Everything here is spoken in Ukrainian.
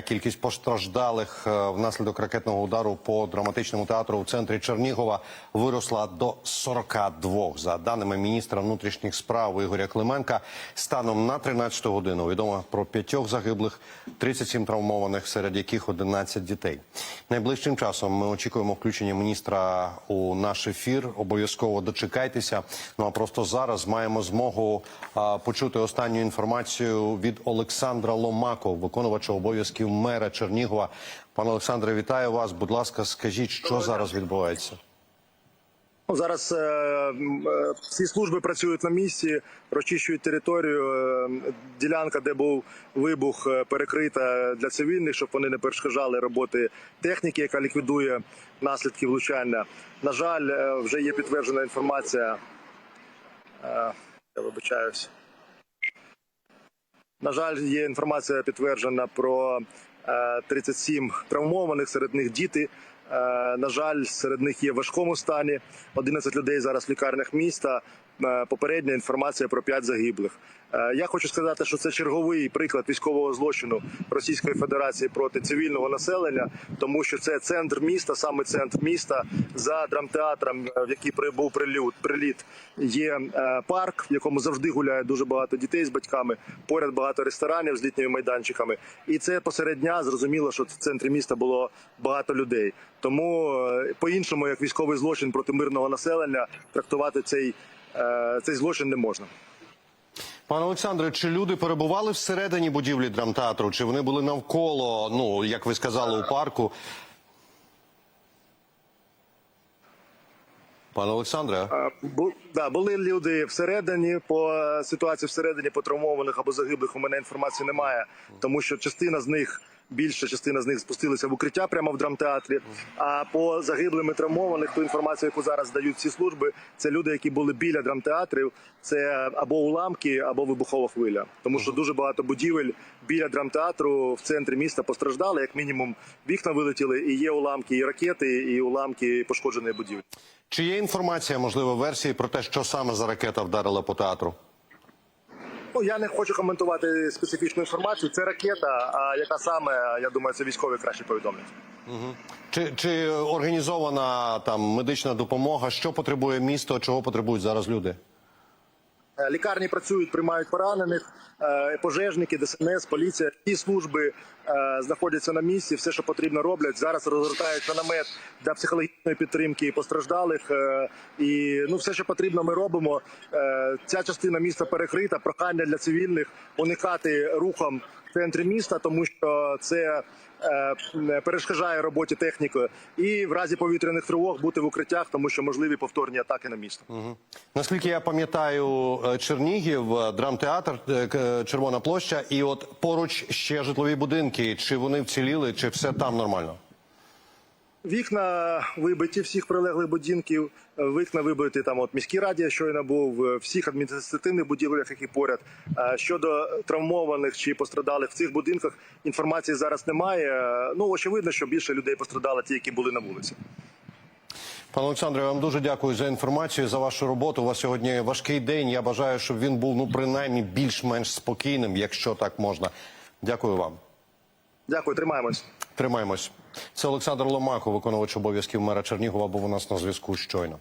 Кількість постраждалих е, внаслідок ракетного удару по драматичному театру в центрі Чернігова виросла до 42. За даними міністра внутрішніх справ Ігоря Клименка, станом на 13 годину відомо про п'ятьох загиблих, 37 травмованих, серед яких 11 дітей. Найближчим часом ми очікуємо включення міністра у наш ефір. Обов'язково дочекайтеся. Ну а просто зараз маємо змогу почути останню інформацію від Олександра Ломако, виконувача обов'язків мера Чернігова. Пане Олександре, вітаю вас. Будь ласка, скажіть, що зараз відбувається? Ну, Зараз е, е, всі служби працюють на місці, розчищують територію. Е, ділянка, де був вибух, перекрита для цивільних, щоб вони не перешкоджали роботи техніки, яка ліквідує наслідки влучання. На жаль, е, вже є підтверджена інформація. Е, я вибачаюсь. На жаль, є інформація підтверджена про е, 37 травмованих, серед них діти. Е, На жаль, серед них є в важкому стані. 11 людей зараз в лікарнях міста. Е, Попередня інформація про 5 загиблих. Е, Я хочу сказати, що це черговий приклад військового злочину Російської Федерації проти цивільного населення, тому що це центр міста, саме центр міста за драмтеатром, е, в який при- був приліт. Приліт є парк, в якому завжди гуляє дуже багато дітей з батьками. Поряд багато ресторанів з літніми майданчиками. І це посеред дня зрозуміло, що в центрі міста було багато людей. Тому е, по-іншому, як військовий злочин проти мирного населення, трактувати цей, цей злочин не можна. Пане Олександре, чи люди перебували всередині будівлі драмтеатру, чи вони були навколо, ну як ви сказали, у парку? Пане Олександре, Е, Бу, да, були люди всередині. По е, ситуації всередині по травмованих або загиблих у мене інформації немає, тому що частина з них. Більша частина з них спустилися в укриття прямо в драмтеатрі. А по загиблим і травмованих ту інформацію, яку зараз дають всі служби, це люди, які були біля драмтеатрів. Це або уламки, або вибухова хвиля. Тому що дуже багато будівель біля драмтеатру в центрі міста постраждали. Як мінімум, вікна вилетіли, і є уламки і ракети, і уламки пошкодженої будівлі. чи є інформація, можливо, версії про те, що саме за ракета вдарила по театру? Ну я не хочу коментувати специфічну інформацію. Це ракета. А яка саме я думаю, це військові краще повідомлять. Чи, чи організована там медична допомога? Що потребує місто? Чого потребують зараз люди? Е, Лікарні працюють, приймають поранених, е, пожежники, ДСНС, поліція. і служби е, знаходяться на місці. Все, що потрібно, роблять. Зараз розгортається намет для психологічної підтримки постраждалих. І ну, все, що потрібно, ми робимо. Ця частина міста перекрита. Прохання для цивільних уникати рухом центрі міста, тому що це е, перешкоджає роботі техніки. І в разі повітряних тривог бути в укриттях, тому що можливі повторні атаки на місто. Наскільки я пам'ятаю, е, Чернігів, е, драмтеатр, Червона площа, і от поруч ще житлові будинки. Чи вони вціліли, чи все там нормально? Вікна вибиті всіх прилеглих будинків. Вікна вибиті там. От міській раді щойно був в всіх адміністративних будівлях, які поряд. Е, Щодо травмованих чи пострадалих в цих будинках, інформації зараз немає. Е, Ну очевидно, що більше людей пострадало ті, які були на вулиці. Пане Олександре, я вам дуже дякую за інформацію, за вашу роботу. У вас сьогодні важкий день. Я бажаю, щоб він був ну принаймні більш-менш спокійним, якщо так можна. Дякую вам. Дякую, тримаємось. Тримаємось. Це Олександр Ломако, виконувач обов'язків мера Чернігова, був у нас на зв'язку щойно.